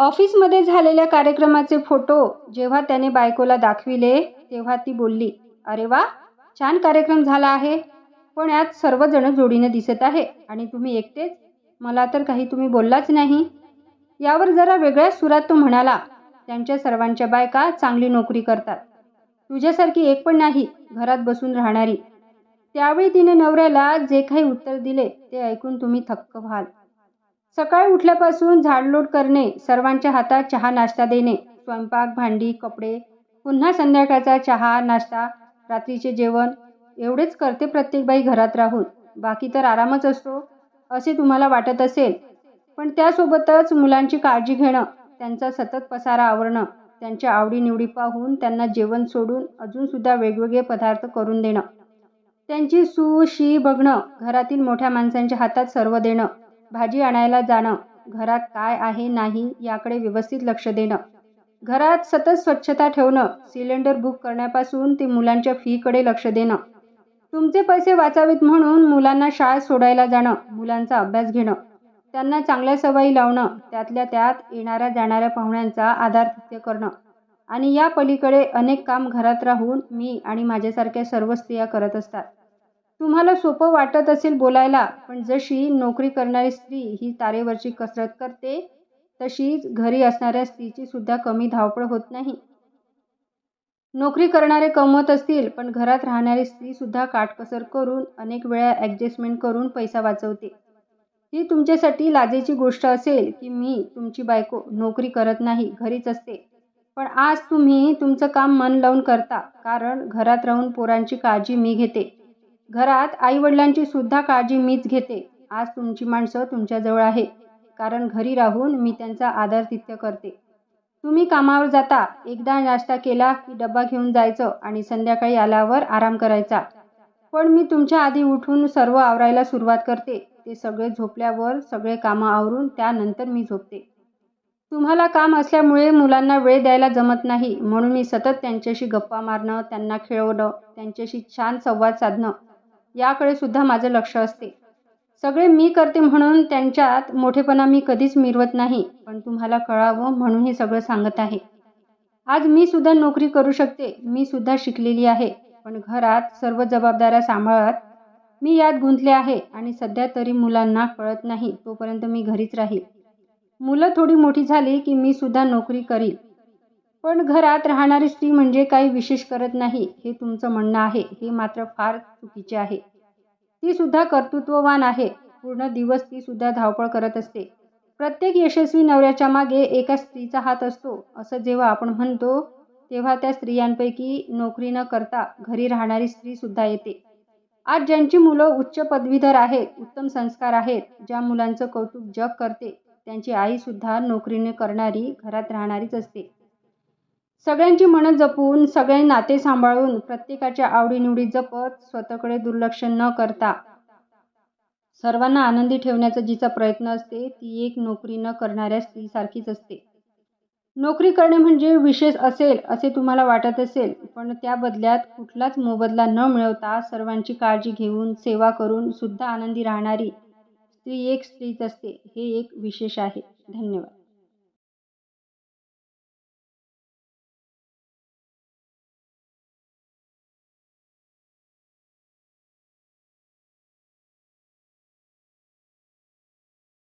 ऑफिसमध्ये झालेल्या कार्यक्रमाचे फोटो जेव्हा त्याने बायकोला दाखविले तेव्हा ती बोलली अरे वा छान कार्यक्रम झाला आहे. पण यात सर्वजण जोडीनं दिसत आहे आणि तुम्ही एकटेच? मला तर काही तुम्ही बोललाच नाही. यावर जरा वेगळ्याच सुरात तो म्हणाला त्यांच्या सर्वांच्या बायका चांगली नोकरी करतात. तुझ्यासारखी एक पण नाही घरात बसून राहणारी. त्यावेळी तिने नवऱ्याला जे काही उत्तर दिले ते ऐकून तुम्ही थक्क व्हाल. सकाळी उठल्यापासून झाडलोट करणे सर्वांच्या हातात चहा नाश्ता देणे स्वयंपाक भांडी कपडे पुन्हा संध्याकाळचा चहा नाश्ता रात्रीचे जेवण एवढेच करते प्रत्येक बाई घरात राहून. बाकी तर आरामच असतो असे तुम्हाला वाटत असेल. पण त्यासोबतच मुलांची काळजी घेणं त्यांचा सतत पसारा आवरणं त्यांच्या आवडीनिवडी पाहून त्यांना जेवण सोडून अजूनसुद्धा वेगवेगळे पदार्थ करून देणं. त्यांची सू शी बघणं घरातील मोठ्या माणसांच्या हातात सर्व देणं भाजी आणायला जाणं घरात काय आहे नाही याकडे व्यवस्थित लक्ष देणं. घरात सतत स्वच्छता ठेवणं सिलेंडर बुक करण्यापासून ते मुलांच्या फीकडे लक्ष देणं. तुमचे पैसे वाचावेत म्हणून मुलांना शाळेत सोडायला जाणं मुलांचा अभ्यास घेणं. त्यांना चांगल्या सवयी लावणं त्यातल्या त्यात येणाऱ्या जाणाऱ्या पाहुण्यांचा आधार तिथे करणं. आणि या पलीकडे अनेक काम घरात राहून मी आणि माझ्यासारख्या सर्व स्त्रिया करत असतात. तुम्हाला सोपं वाटत असेल बोलायला पण जशी नोकरी करणारी स्त्री ही तारेवरची कसरत करते तशीच घरी असणाऱ्या स्त्रीची सुद्धा कमी धावपळ होत नाही. नोकरी करणारे कमवत असतील पण घरात राहणारी स्त्री सुद्धा काटकसर करून अनेक वेळा ॲडजस्टमेंट करून पैसा वाचवते. ही तुमच्यासाठी लाजेची गोष्ट असेल की मी तुमची बायको नोकरी करत नाही घरीच असते. पण आज तुम्ही तुमचं काम मन लावून करता कारण घरात राहून पोरांची काळजी मी घेते. घरात आईवडिलांची सुद्धा काळजी मीच घेते. आज तुमची माणसं तुमच्याजवळ आहे. कारण घरी राहून मी त्यांचा आदरतिथ्य करते. तुम्ही कामावर जाता. एकदा नाश्ता केला की डबा घेऊन जायचं आणि संध्याकाळी आल्यावर आराम करायचा. पण मी तुमच्या आधी उठून सर्व आवरायला सुरुवात करते. ते सगळे झोपल्यावर सगळे कामं आवरून त्यानंतर मी झोपते. तुम्हाला काम असल्यामुळे मुलांना वेळ द्यायला जमत नाही. म्हणून मी सतत त्यांच्याशी गप्पा मारणं त्यांना खेळवणं त्यांच्याशी छान संवाद साधणं याकडे सुद्धा माझं लक्ष असते. सगळे मी करते म्हणून त्यांच्यात मोठेपणा मी कधीच मिरवत नाही पण तुम्हाला कळावं म्हणून हे सगळं सांगत आहे. आज मी सुद्धा नोकरी करू शकते मी सुद्धा शिकलेली आहे पण घरात सर्व जबाबदाऱ्या सांभाळत मी यात गुंतले आहे आणि सध्या तरी मुलांना कळत नाही तोपर्यंत मी घरीच राहील. मुलं थोडी मोठी झाली की मी सुद्धा नोकरी करील. पण घरात राहणारी स्त्री म्हणजे काही विशेष करत नाही हे तुमचं म्हणणं आहे हे मात्र फार चुकीचे आहे. ती सुद्धा कर्तृत्ववान आहे पूर्ण दिवस ती सुद्धा धावपळ करत असते. प्रत्येक यशस्वी नवऱ्याच्या मागे एका स्त्रीचा हात असतो असं जेव्हा आपण म्हणतो तेव्हा त्या स्त्रियांपैकी नोकरी न करता घरी राहणारी स्त्री सुद्धा येते. आज ज्यांची मुलं उच्च पदवीधर आहेत उत्तम संस्कार आहेत ज्या मुलांचं कौतुक जग करते त्यांची आईसुद्धा नोकरीने करणारी घरात राहणारीच असते. सगळ्यांची मनं जपून सगळे नाते सांभाळून प्रत्येकाच्या आवडीनिवडी जपत स्वतःकडे दुर्लक्ष न करता. सर्वांना आनंदी ठेवण्याचा जिचा प्रयत्न असते ती एक नोकरी न करणाऱ्या स्त्रीसारखीच असते. नोकरी करणे म्हणजे विशेष असेल असे तुम्हाला वाटत असेल पण त्या बदल्यात कुठलाच मोबदला न मिळवता सर्वांची काळजी घेऊन सेवा करून सुद्धा आनंदी राहणारी स्त्री एक स्त्रीच असते हे एक विशेष आहे. धन्यवाद.